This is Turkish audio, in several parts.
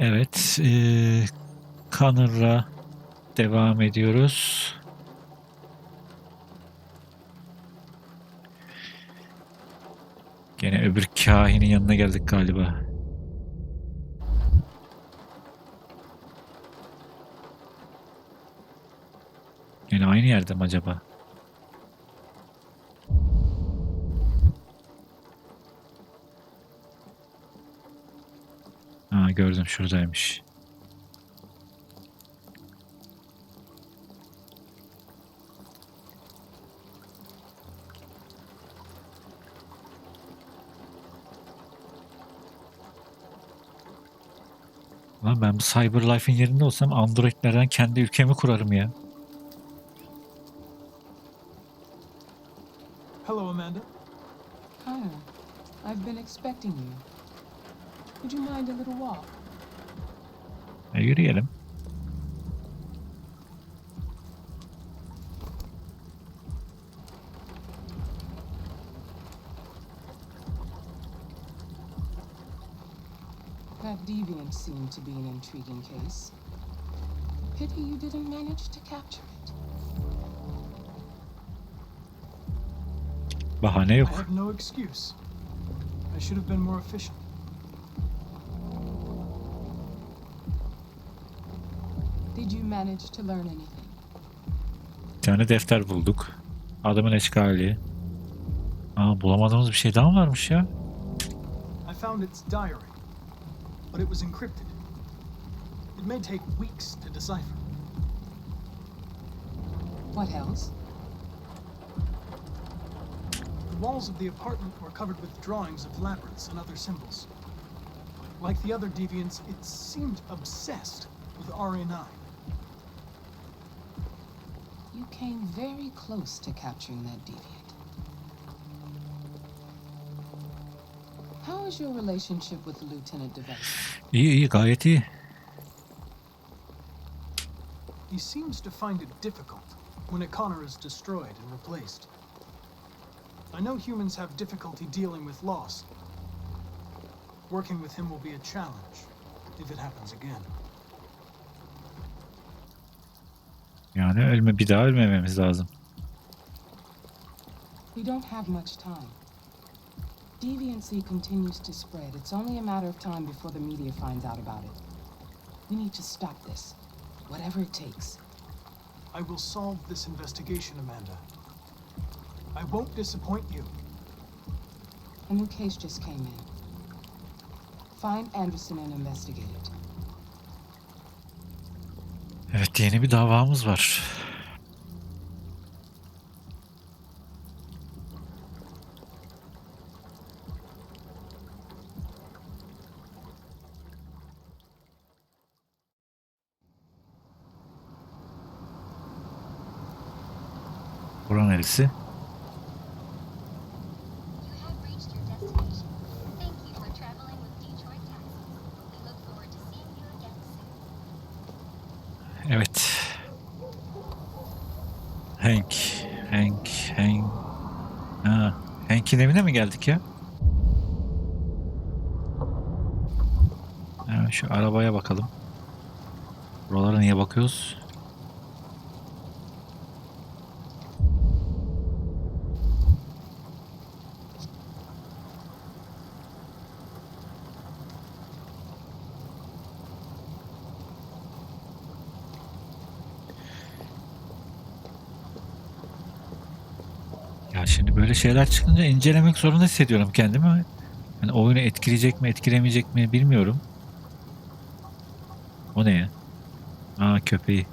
Evet. eee Connor'la devam ediyoruz. Gene öbür kahinin yanına geldik galiba. Yine aynı yerde mi acaba? Ha gördüm şuradaymış. Lan ben bu Cyberlife'in yerinde olsam Android'lerden kendi ülkemi kurarım ya. Hello, Amanda. Connor, I've been expecting you. Would you mind a little walk? Are E, yürüyelim. That deviant seemed to be an intriguing case. Pity you didn't manage to capture it. Bahane I yok. have no excuse. I should have been more efficient. Did you manage to learn anything? Bir tane defter bulduk. Adamın eşkali. Aa bulamadığımız bir şey daha mı varmış ya? I found its diary, but it was encrypted. It may take weeks to decipher. What else? The walls of the apartment were covered with drawings of labyrinths and other symbols. Like the other deviants, it seemed obsessed with RA9. You came very close to capturing that deviant. How is your relationship with Lieutenant DeVess? İyi iyi gayet iyi. He seems to find it difficult when a Connor is destroyed and replaced. I know humans have difficulty dealing with loss. Working with him will be a challenge if it happens again. Yani ölme bir daha ölmememiz lazım. We don't have much time. Deviancy continues to spread. It's only a matter of time before the media finds out about it. We need to stop this, whatever it takes. I will solve this investigation, Amanda. I won't disappoint you. A new case just came in. Find Anderson and investigate it. Evet yeni bir davamız var. Buran neresi? You have reached your destination. Thank you for traveling with Detroit Taxis. We look forward to seeing you again soon. Evet. Hank, Hank, Hank. Ha, Hank'in evine mi geldik ya? Hemen şu arabaya bakalım. Buralara niye bakıyoruz? Ya şimdi böyle şeyler çıkınca incelemek zorunda hissediyorum kendimi. Yani oyunu etkileyecek mi, etkilemeyecek mi bilmiyorum. O ne ya? Aa köpeği.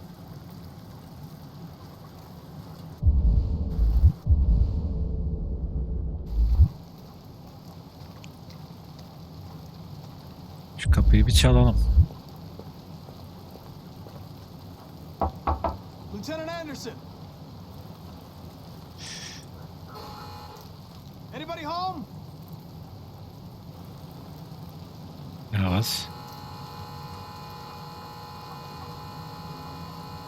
Şu kapıyı bir çalalım. Lieutenant Anderson! Biraz.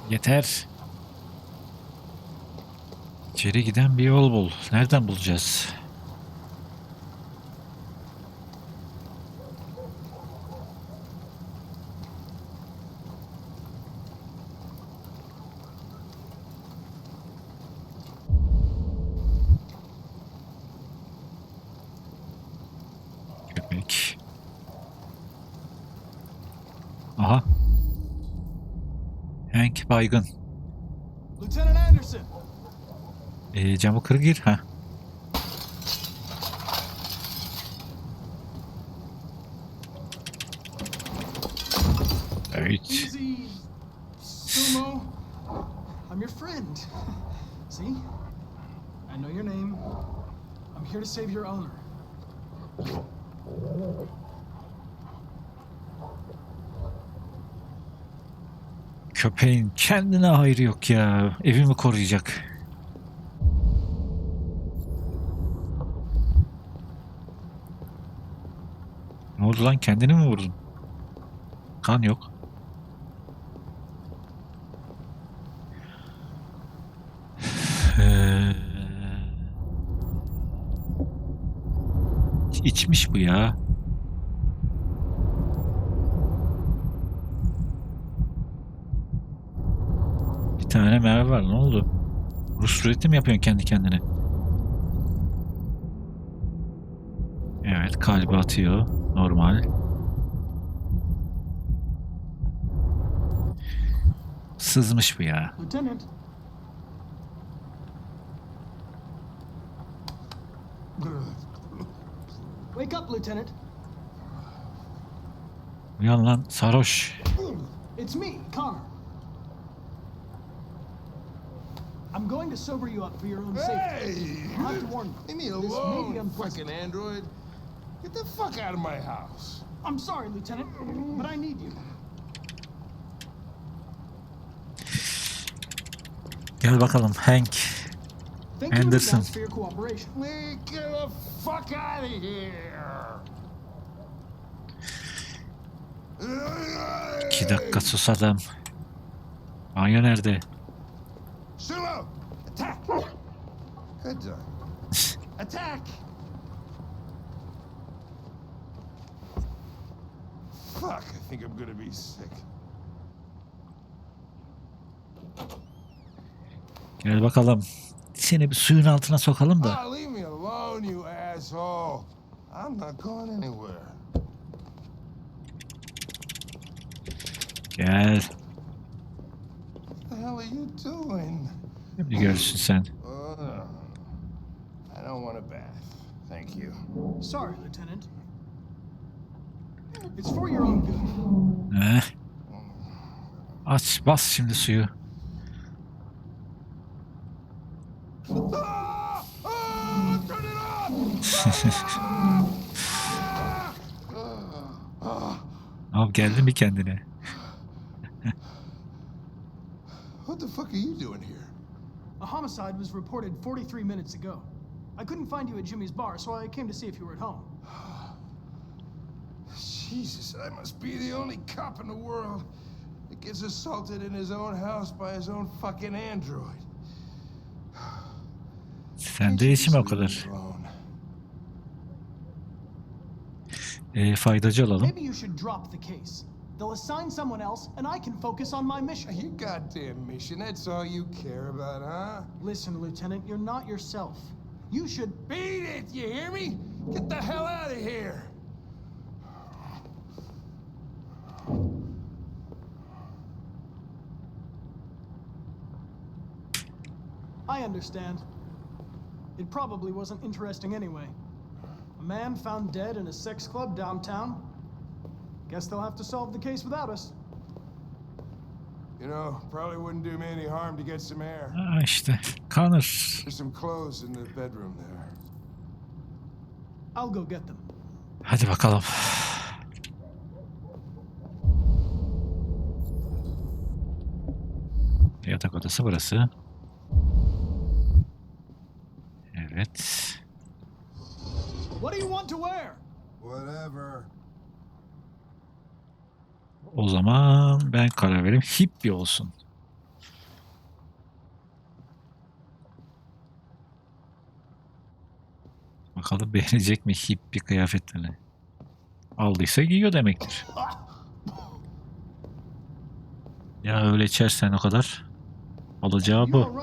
Yeter. İçeri giden bir yol bul. Nereden bulacağız? Aha. Hank baygın. Lieutenant Anderson! Ee, camı kır gir. Ha. Evet. I'm your friend. See? I know your name. I'm here to save your owner. Köpeğin kendine hayrı yok ya. Evimi koruyacak. Ne oldu lan kendini mi vurdun? Kan yok. Ee, içmiş bu ya. Tane merve var. Ne oldu? Rus ruleti mi yapıyorsun kendi kendine? Evet kalbi atıyor. Normal. Sızmış bu ya. Lieutenant. Wake up, Lieutenant. Uyan lan sarhoş. It's me, Connor. I'm going to sober you up for your own safety. Hey! I have to warn you. Leave me This may be alone, unpleasant. fucking android. Get the fuck out of my house. I'm sorry, Lieutenant, but I need you. Gel bakalım Hank. Thank you in Anderson. advance for your cooperation. Lee, get the fuck out of here! İki dakika sus adam. Banyo nerede? Sumo! Attack! Good done. Attack! Fuck, I think I'm gonna be sick. Gel bakalım. Seni bir suyun altına sokalım da. Oh, leave me alone, you asshole. I'm not going anywhere. Gel. What the hell are you doing? Şimdi görürsün sen. No. I don't want a bath. Thank you. Sorry, Lieutenant. It's for your own good. Heh. Aç bas şimdi suyu. Ah! Ah! Abi geldin mi kendine? What the fuck are you doing here? A homicide was reported 43 minutes ago. I couldn't find you at Jimmy's bar, so I came to see if you were at home. Jesus, I must be the only cop in the world that gets assaulted in his own house by his own fucking android. Sen de işim o kadar. Alone. Ee, faydacı olalım. Maybe you should drop the case. They'll assign someone else, and I can focus on my mission. Your goddamn mission, that's all you care about, huh? Listen, Lieutenant, you're not yourself. You should. Beat it, you hear me? Get the hell out of here! I understand. It probably wasn't interesting anyway. A man found dead in a sex club downtown. Guess they'll have to solve the case without us. You know, probably wouldn't do me any harm to get some air. Aa işte. Connor. There's some clothes in the bedroom there. I'll go get them. Hadi bakalım. Yatak odası burası. Evet. What do you want to wear? Whatever. O zaman ben karar vereyim. Hippie olsun. Bakalım beğenecek mi hippie kıyafetlerini. Aldıysa giyiyor demektir. Ya öyle içersen o kadar. Alacağı bu.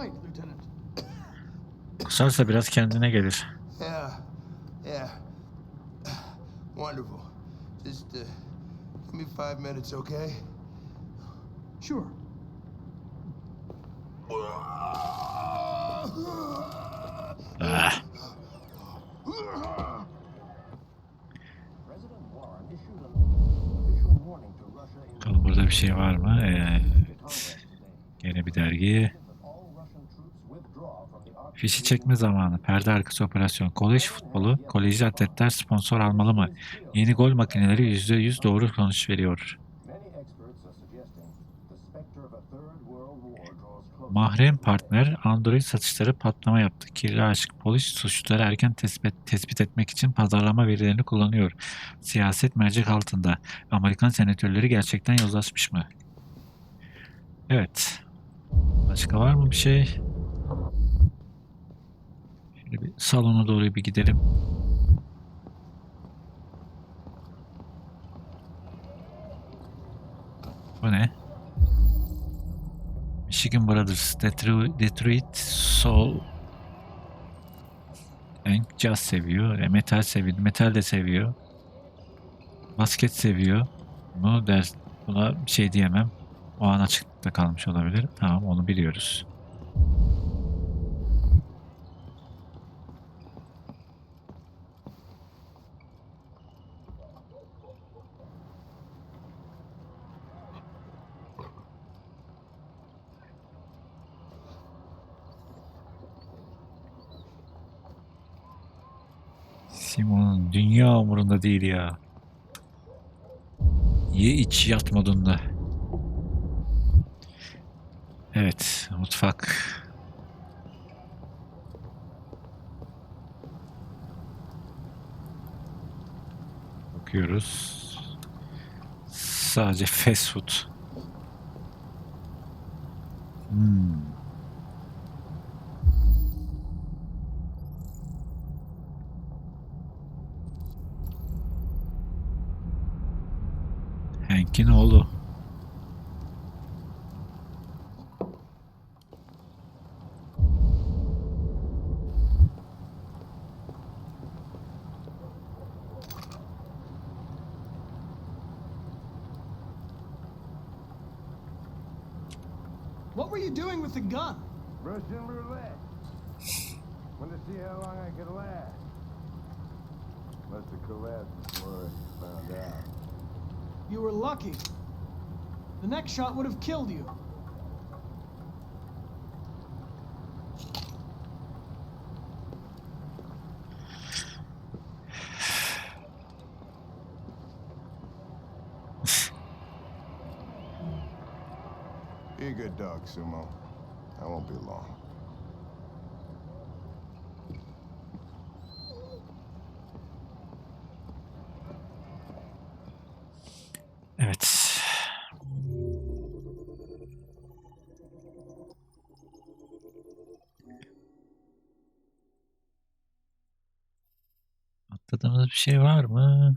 Kusarsa biraz kendine gelir. Me five minutes, okay? Sure. Ah, bakalım burada bir şey var mı? Ee, today gene bir dergi. Fişi çekme zamanı. Perde arkası operasyon. Kolej futbolu. Kolejli atletler sponsor almalı mı? Yeni gol makineleri %100 doğru sonuç veriyor. Mahrem partner Android satışları patlama yaptı. Kirli aşık polis suçluları erken tespit, tespit etmek için pazarlama verilerini kullanıyor. Siyaset mercek altında. Amerikan senatörleri gerçekten yozlaşmış mı? Evet. Başka var mı bir şey? Şöyle bir salona doğru bir gidelim. Bu ne? Michigan Brothers, Detroit, Detroit Soul Hank Jazz seviyor, e, metal seviyor, metal de seviyor. Basket seviyor. Bunu ders, buna bir şey diyemem. O an açıkta kalmış olabilir. Tamam onu biliyoruz. Simon'un dünya umurunda değil ya. Ye iç yat modunda. Evet, mutfak. Bakıyoruz. Sadece fast food. Hmm. Hank'in oğlu. What were you doing with the gun? Russian roulette. Want to see how long I could last. Must have collapsed before I found out. You were lucky. The next shot would have killed you. Be a good dog, Sumo. I won't be long. Atladığımız bir şey var mı?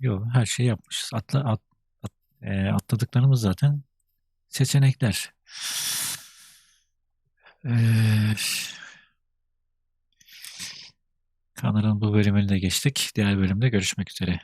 Yok, her şeyi yapmışız. Atla, at, at- e, atladıklarımız zaten seçenekler. Ee, Kanalın bu bölümünü de geçtik. Diğer bölümde görüşmek üzere.